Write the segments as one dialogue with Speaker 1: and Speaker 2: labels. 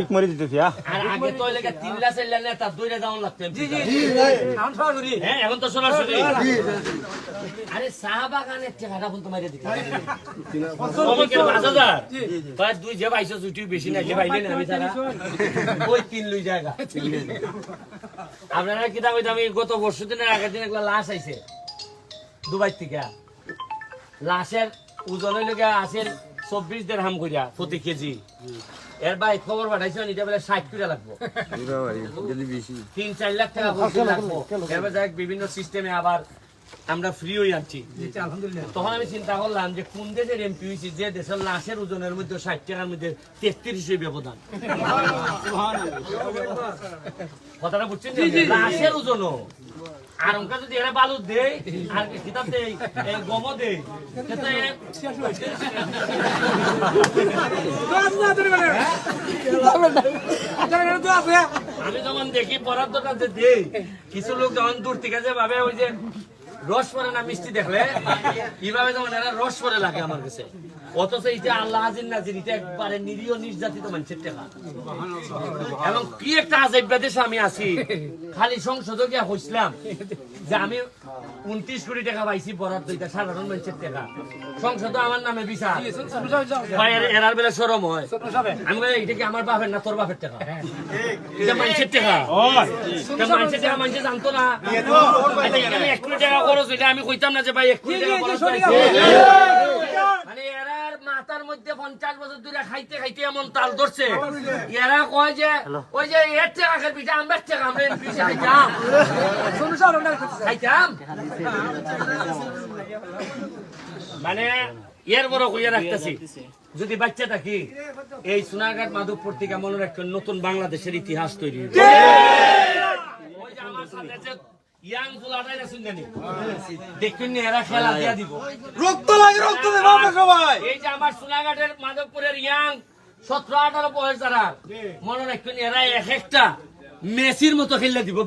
Speaker 1: ঠিক মরে দিতেছি
Speaker 2: আর আগে তো লেগে তিন লাখ চার লাখ নেতা দৌড়ে যাওয়ার লাগতো
Speaker 3: জি জি জি এখন সরাসরি।
Speaker 2: হ্যাঁ এখন তো সরাসরি। আরে চা টাকাটা বলতে মারিয়ে দিতে পাঁচ হাজার। তাই দুই যে বাইশো ছুটি বেশি না যে বাইলে না আমি তারা ওই তিন লুই জায়গা। আপনারা কি দামি দামি গত বর্ষ দিনের আগের দিন একটা লাশ আইছে? দুবাই থেকে। লাশের ওজনের লেগে আছে চব্বিশ দেড় হাম করিয়া প্রতি কেজি। এর বাই খবর পাঠাইছে এটা বলে ষাট করে লাগবো। তিন চার লাখ টাকা লাগবো এবার যাক বিভিন্ন সিস্টেমে আবার আমরা ফ্রি হয়ে যাচ্ছি তখন আমি চিন্তা করলাম যে কোন দেশের এমপি হয়েছে যে দেশের লাশের ওজনের মধ্যে ষাট টাকার মধ্যে তেত্রিশ ব্যবধান। কথাটা বুঝছেন লাশের ওজনও। আর ওনকা যদি এরা বালু দেয় আর কিতাব দেয় গম দেয় আমি যখন দেখি বরাদ্দটা যে দেই, কিছু লোক যখন দূর থেকে যে ভাবে ওই যে রস পরে না মিষ্টি দেখলে কীভাবে যেমন এরা রস পরে লাগে আমার কাছে। অথচ এইটা আল্লাহ নাজির এটা একবারে নিরীহ নির্যাতিত মানুষের টাকা। এবং কি একটা আজেব দেশে আমি আছি। খালি সংসদে গিয়া হইছিলাম যে আমি উনত্রিশ কোটি টাকা পাইছি বরাদ্দ এটা সাধারণ মানুষের টাকা। সংসদে আমার নামে বিচার। এরার বেলা সরম হয়। আমি বলি, এটা কি আমার বাপের না তোর বাপের টাকা? এটা মানুষের টাকা। মানুষের টাকা মানুষে জানতো না। এক কোটি টাকা খরচ এটা আমি কইতাম না যে ভাই এক কোটি টাকা খরচ মানে মধ্যে পঞ্চাশ বছর ধরে খাইতে খাইতে এমন তাল ধরছে। এরা কয় যে ওই যে এর টাকা এটা আমার টাকা আমরা পিছিয়ে খাইতাম। খাইতাম? মানে এর বড় কইয়া রাখতেছি যদি বাচ্চা থাকি এই সোনারঘাট মাধবপুর থেকে মনে রাখবেন নতুন বাংলাদেশের ইতিহাস তৈরি হবে। ওই যে আমার ইয়াং ফুলাটাই না শুনলেনি? দেখবেন এরা খেলা দিয়া দিব।
Speaker 1: রক্ত লাগে রক্ত দেবো আমরা সবাই।
Speaker 2: এই যে আমার সোনাঘাটের মাধবপুরের ইয়াং সতেরো আঠারো বয়স যারা মনে রাখবেন এরা এক একটা মেসির মতো খেললে দিব।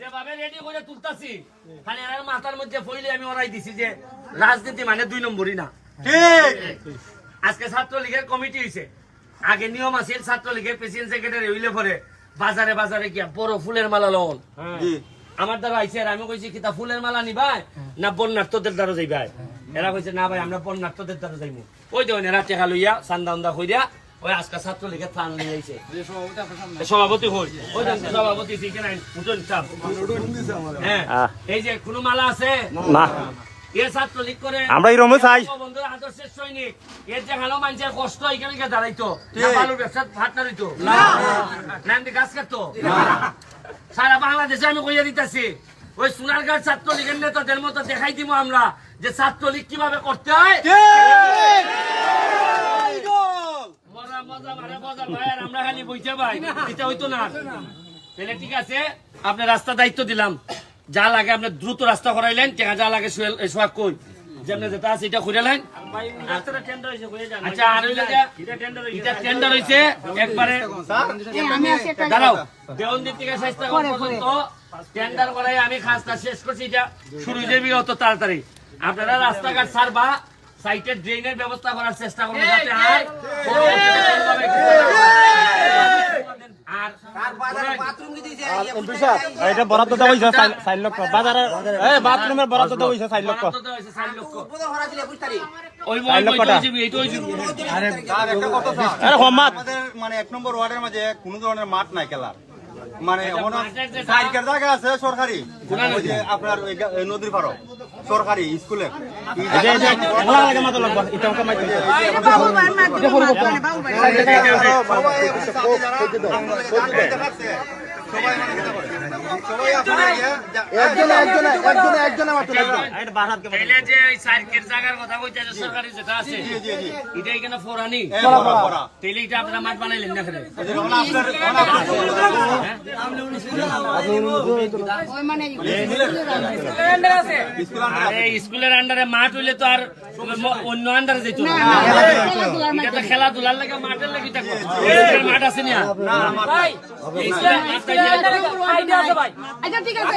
Speaker 2: যেভাবে রেডি করে তুলতাছি খালি এর মাথার মধ্যে আমি ওরাই দিছি যে রাজনীতি মানে দুই নম্বরই না। আজকে ছাত্রলীগের কমিটি হয়েছে আগে নিয়ম আছে ছাত্রলীগের প্রেসিডেন্ট সেক্রেটারি হইলে পরে বাজারে বাজারে গিয়া বড় ফুলের মালা লন
Speaker 1: জি।
Speaker 2: আমার দ্বারা আইছে আর আমি কইছি কি তা ফুলের মালা নিবাই না বন্যার্থদের দ্বারা যাইবাই? এরা কইছে না ভাই আমরা বন্যার্থদের দ্বারা যাইমু। ওই দেখুন এরা টেকা লইয়া চান্দা উন্দা কইরা ওই আজকে ছাত্রলীগের ত্রাণ নিয়ে আইছে। সভাপতি হই। ওই দেখুন সভাপতি ঠিক নাই উঠুন চাপ। হ্যাঁ। এই যে কোনো মালা আছে?
Speaker 1: না। আমরা এরমও চাই।
Speaker 2: বন্ধুরা আদর্শের সৈনিক। এর যে ভালো মানুষের কষ্ট এখানে দাঁড়াইতো। ব্যবসা ভাত নাড়িতো গাছ কাটতো। সারা বাংলাদেশে আমি কইয়া দিতেছি ওই ছাত্রলীগের নেতাদের মতো দেখাই দিব আমরা যে ছাত্রলীগ কীভাবে করতে হয়। আমরা খালি বইতে ভাই এটা হইতো না। তাহলে ঠিক আছে আপনার রাস্তা দায়িত্ব দিলাম। যা লাগে আপনি দ্রুত রাস্তা করাইলেন টাকা যা লাগে সোয়াগ কই যেমন যেটা আছে এটা খুঁড়ালেন আচ্ছা আর হইলে এটা টেন্ডার হইছে একবারে দাঁড়াও দেওয়ানদির থেকে চেষ্টা পর্যন্ত টেন্ডার করাই আমি কাজটা শেষ করছি এটা শুরু হয়ে যাবে অত তাড়াতাড়ি আপনারা রাস্তাঘাট সারবা সাইটের ড্রেনের ব্যবস্থা করার চেষ্টা করব যাতে আর
Speaker 1: এটা বরাদ্দ দেওয়া হয়েছে চার- লক্ষ বাজারে এই বাথরুমের বরাদ্দ দেওয়া হয়েছে চার লক্ষ
Speaker 4: মানে এক নম্বর ওয়ার্ডের মাঝে কোনো ধরনের মাঠ নাই খেলার। মানে জায়গা আছে সরকারি। আপনার নদীর পাড়ো সরকারি স্কুলে এই
Speaker 1: মাত্র
Speaker 2: তাইলে যে ওই সার্কের জায়গার কথা কইতেছে সরকারি যেটা আছে। এটা এখানে ফোরানি। তাইলে এটা আপনারা মাঠ বানাইলেন না এখানে
Speaker 4: ওই যে ওখানে আপনার- ওখানে আপনার- স্কুল আন্ডার
Speaker 2: আরে স্কুলের আন্ডারে মাঠ হইলে তো আর অন্য আন্ডারে যেত এটা খেলাধুলার লাগে মাঠের লাগে মাঠ আছে না ভাই স্কুলের মাঠটা ইয়ে-
Speaker 5: আচ্ছা ঠিক আছে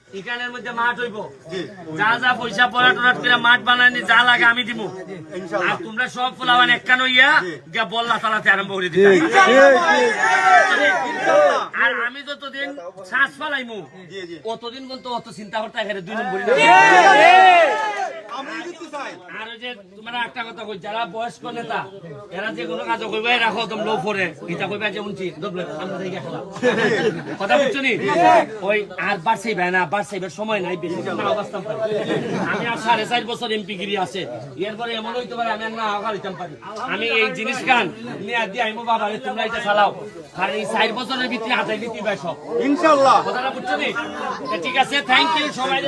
Speaker 2: এখানের মধ্যে মাঠ হইব যা যা পয়সা পড়া টরাট করে মাঠ বানাইনি যা লাগে আমি দিব
Speaker 4: ইনশাআল্লাহ।
Speaker 2: আর তোমরা সব ফুলাবান একখান হইয়া গিয়া বল্লা চালাতে আরম্ভ করে দিতে আর আমি যতদিন শ্বাস ফালাইমু
Speaker 4: জি, জি।
Speaker 2: অতদিন বলতো অত চিন্তা করতে দুই
Speaker 4: চাই।
Speaker 2: আর ওই যে তোমরা একটা কথা কই যারা বয়স্ক নেতা এরা যে কোনো কাজ কইবাই রাখো তোম লো ফরে এটা কইবা যে উনছি দবলে আমরা যাই খেলা। কথা বুঝছ ওই আর বাড়ছেই ভাই না বাড়ছেইবার সময় নাই বেশি না অবস্থা আমি আর সাড়ে চার বছর এমপি গিরি আছে। এরপরে এমন হইতে পারে আমি আর না আগার হইতাম পারি আমি এই জিনিস গান নিয়ে দিয়ে আইমো বাবা রে তোমরা এটা চালাও। কারণ এই চার বছরের ভিতরে হাতে দিতে পাই সব।
Speaker 4: ইনশাআল্লাহ
Speaker 2: কথাটা ঠিক আছে থ্যাংক ইউ সবাই